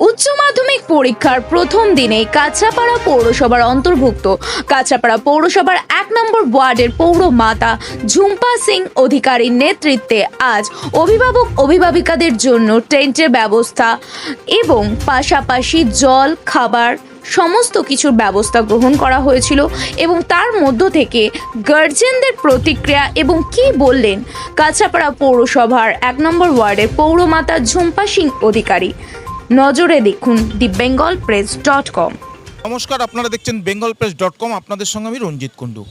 উচ্চ মাধ্যমিক পরীক্ষার প্রথম দিনে কাছাপাড়া পৌরসভার অন্তর্ভুক্ত। কাছাপাড়া পৌরসভার এক নম্বর ওয়ার্ডের পৌরমাতা ঝুম্পা সিং অধিকারীর নেতৃত্বে আজ অভিভাবক অভিভাবিকাদের জন্য টেন্টের ব্যবস্থা এবং পাশাপাশি জল, খাবার সমস্ত কিছুর ব্যবস্থা গ্রহণ করা হয়েছিল এবং তার মধ্য থেকে গার্জেনদের প্রতিক্রিয়া এবং কি বললেন কাছাপাড়া পৌরসভার এক নম্বর ওয়ার্ডের পৌরমাতা ঝুম্পা সিং অধিকারী। নজরে দেখুন the Bengal press dot com নমস্কার, আপনারা দেখছেন বেঙ্গল প্রেস ডট কম আপনাদের সঙ্গে আমি রঞ্জিত কুণ্ডু।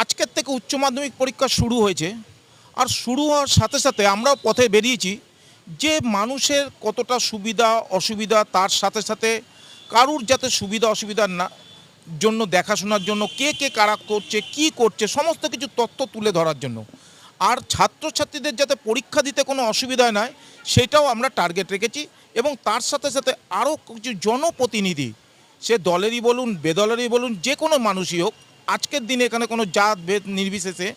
আজকের থেকে উচ্চ মাধ্যমিক পরীক্ষা শুরু হয়েছে, আর শুরু হওয়ার সাথে সাথে আমরাও পথে বেরিয়েছি যে মানুষের কতটা সুবিধা, অসুবিধা, তার সাথে সাথে কারুর যাতে সুবিধা, অসুবিধা না, জন্য, দেখাশোনার জন্য, কে কে কারা করছে, কি করছে, সমস্ত কিছু তথ্য তুলে ধরার জন্য। আর ছাত্রছাত্রীদের যাতে পরীক্ষা দিতে কোনো অসুবিধা নয়, সেটাও আমরা টার্গেট রেখেছি। এবং তার সাথে সাথে আরও কিছু জনপ্রতিনিধি, সে দলেরই বলুন, বেদলেরই বলুন, যে কোনো মানুষই হোক, আজকের দিনে এখানে কোনো জাত ভেদ নির্বিশেষে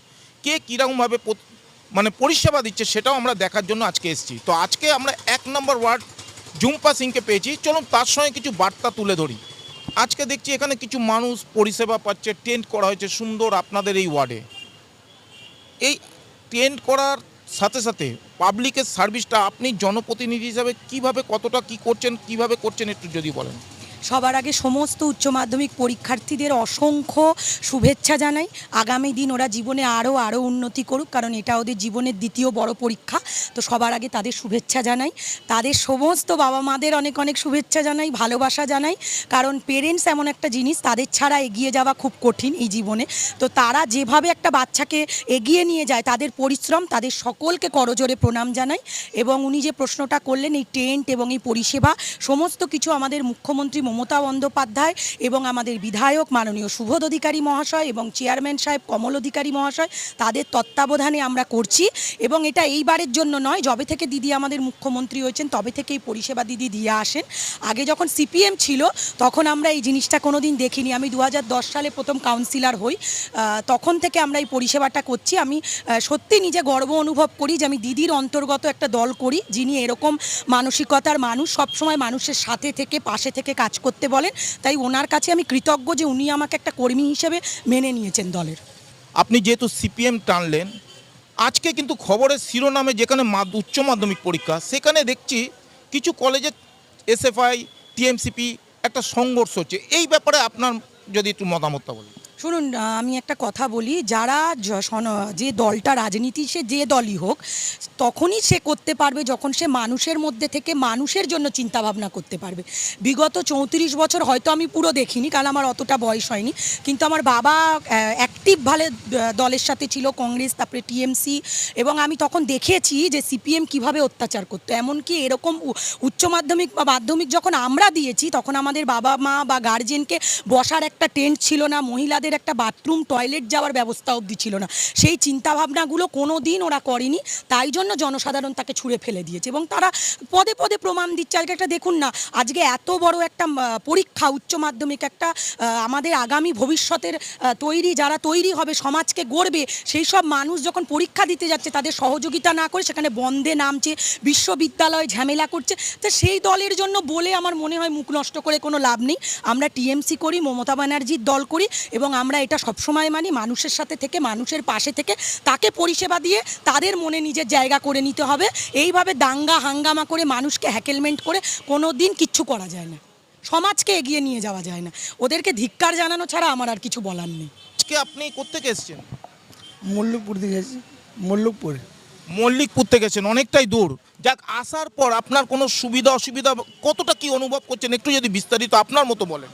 কে কীরকমভাবে মানে পরিষেবা দিচ্ছে সেটাও আমরা দেখার জন্য আজকে এসেছি। তো আজকে আমরা এক নম্বর ওয়ার্ড জুম্পা সিংকে পেয়েছি। চলুন তার সঙ্গে কিছু বার্তা তুলে ধরি। আজকে দেখছি এখানে কিছু মানুষ পরিষেবা পাচ্ছে, টেন্ট করা হয়েছে সুন্দর আপনাদের এই ওয়ার্ডে। এই টেন্ট করার সাথে সাথে পাবলিকের সার্ভিসটা আপনি জনপ্রতিনিধি হিসাবে কীভাবে, কতটা কি করছেন, কীভাবে করছেন একটু যদি বলেন। সবার আগে সমস্ত উচ্চ মাধ্যমিক পরীক্ষার্থীদের অসংখ্য শুভেচ্ছা জানাই। আগামী দিন ওরা জীবনে আরও আরও উন্নতি করুক, কারণ এটা ওদের জীবনের দ্বিতীয় বড় পরীক্ষা। তো সবার আগে তাদের শুভেচ্ছা জানাই। তাদের সমস্ত বাবা মাদের অনেক অনেক শুভেচ্ছা জানাই, ভালোবাসা জানাই। কারণ পেরেন্টস এমন একটা জিনিস, তাদের ছাড়া এগিয়ে যাওয়া খুব কঠিন এই জীবনে। তো তারা যেভাবে একটা বাচ্চাকে এগিয়ে নিয়ে যায়, তাদের পরিশ্রম, তাদের সকলকে করজোরে প্রণাম জানাই। এবং উনি যে প্রশ্নটা করলেন, এই টেন্ট এবং এই পরিষেবা, সমস্ত কিছু আমাদের মুখ্যমন্ত্রী মমতা বন্দ্যোপাধ্যায় এবং আমাদের বিধায়ক মাননীয় সুবোধ অধিকারী মহাশয় এবং চেয়ারম্যান সাহেব কমল অধিকারী মহাশয়, তাদের তত্ত্বাবধানে আমরা করছি। এবং এটা এইবারের জন্য নয়, যবে থেকে দিদি আমাদের মুখ্যমন্ত্রী হয়েছেন, তবে থেকে এই পরিষেবা দিদি দিয়ে আসেন। আগে যখন সিপিএম ছিল, তখন আমরা এই জিনিসটা কোনো দিন দেখিনি। আমি দু হাজার দশ সালে প্রথম কাউন্সিলর হই তখন থেকে আমরা এই পরিষেবাটা করছি। আমি সত্যি নিজে গর্ব অনুভব করি যে আমি দিদির অন্তর্গত একটা দল করি, যিনি এরকম মানসিকতার মানুষ, সবসময় মানুষের সাথে থেকে, পাশে থেকে কাজ করতে বলেন, তাই ওনার কাছে আমি কৃতজ্ঞ যে উনি আমাকে একটা কর্মী হিসেবে মেনে নিয়েছেন দলের। আপনি যেহেতু সিপিএম টানলেন, আজকে কিন্তু খবরের শিরোনামে যেখানে উচ্চ মাধ্যমিক পরীক্ষা, সেখানে দেখছি কিছু কলেজে এসএফআই, টিএমসিপি একটা সংঘর্ষ হচ্ছে। এই ব্যাপারে আপনার যদি একটু মতামতটা বলেন। শুনুন আমি একটা কথা বলি, যারা যে দলটা রাজনীতি সে যে দলই হোক, তখনই সে করতে পারবে যখন সে মানুষের মধ্যে থেকে মানুষের জন্য চিন্তা ভাবনা করতে পারবে। বিগত চৌত্রিশ বছর হয়তো আমি পুরো দেখিনি, কারণ আমার অতটা বয়স হয়নি, কিন্তু আমার বাবা অ্যাক্টিভ ভালে দলের সাথে ছিল, কংগ্রেস, তারপরে টিএমসি, এবং আমি তখন দেখেছি যে সিপিএম কীভাবে অত্যাচার করতো। এমনকি এরকম উচ্চ মাধ্যমিক বা মাধ্যমিক যখন আমরা দিয়েছি, তখন আমাদের বাবা মা বা গার্জেনকে বসার একটা টেন্ট ছিল না, মহিলাদের একটা বাথরুম, টয়লেট যাওয়ার ব্যবস্থা অবধি ছিল না। সেই চিন্তাভাবনাগুলো কোনো দিন ওরা করেনি, তাই জন্য জনসাধারণ তাকে ছুঁড়ে ফেলে দিয়েছে। এবং তারা পদে পদে প্রমাণ দিচ্ছে। আজকে একটা দেখুন না, আজকে এত বড় একটা পরীক্ষা, উচ্চ মাধ্যমিক একটা আমাদের আগামী ভবিষ্যতের তৈরি, যারা তৈরি হবে, সমাজকে গড়বে, সেই সব মানুষ যখন পরীক্ষা দিতে যাচ্ছে, তাদের সহযোগিতা না করে সেখানে বন্ধে নামছে, বিশ্ববিদ্যালয় ঝামেলা করছে। তো সেই দলের জন্য বলে আমার মনে হয় মুখ নষ্ট করে কোনো লাভ নেই। আমরা টিএমসি করি, মমতা ব্যানার্জির দল করি, এবং আমরা এটা সবসময় মানি মানুষের সাথে থেকে মানুষের পাশে থেকে। তাকে পরিষেবা দিয়ে তাদের মনে নিজের জায়গা করে নিতে হবে। এইভাবে দাঙ্গা হাঙ্গামা করে মানুষকে হ্যাকেলমেন্ট করে কোনো দিন কিচ্ছু করা যায় না। সমাজকে এগিয়ে নিয়ে যাওয়া যায় না। ওদেরকে ধিক্কার জানানো ছাড়া আমার আর কিছু বলার নেই। আজকে আপনি কোথেকে এসেছেন? মল্লিকপুর থেকে এসেছি। মল্লিকপুর। মল্লিকপুর থেকে গেছেন অনেকটাই দূর। যাক আসার পর আপনার কোনো সুবিধা অসুবিধা কতটা কি অনুভব করছেন? একটু যদি বিস্তারিত আপনার মতো বলেন।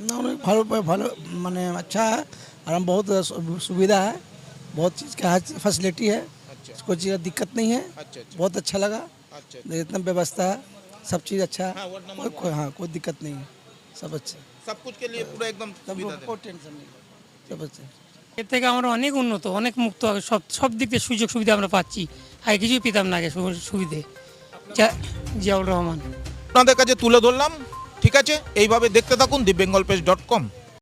ना उन्हें भालो भालो मैंने अच्छा है और हम बहुत सु- सुविधा है बहुत चीज़ का हर चीज़ फैसिलिटी है अच्छा कोई चीज़ का दिक्कत नहीं है अच्छा अच्छा बहुत अच्छा लगा अच्छा इतना व्यवस्था है सब चीज़ अच्छा हाँ, है वार्ड नंबर कोई- कोई हाँ कोई दिक्कत नहीं है सब अच्छा सब कुछ के लिए पूरा एकदम सब सुविधा दें। कोई टेंशन नहीं सब अच्छा এর থেকে আমরা অনেক উন্নত অনেক মুক্ত সব সব দিক থেকে সুযোগ সুবিধা আমরা পাচ্ছি আগে কিছুই পেতাম না আগে সু- সুবিধে যা- জিয়াউর রহমান আপনাদের কাছে তুলে ধরলাম ঠিক আছে? এইভাবে দেখতে থাকুন দিব্যেঙ্গল পেজ ডট কম।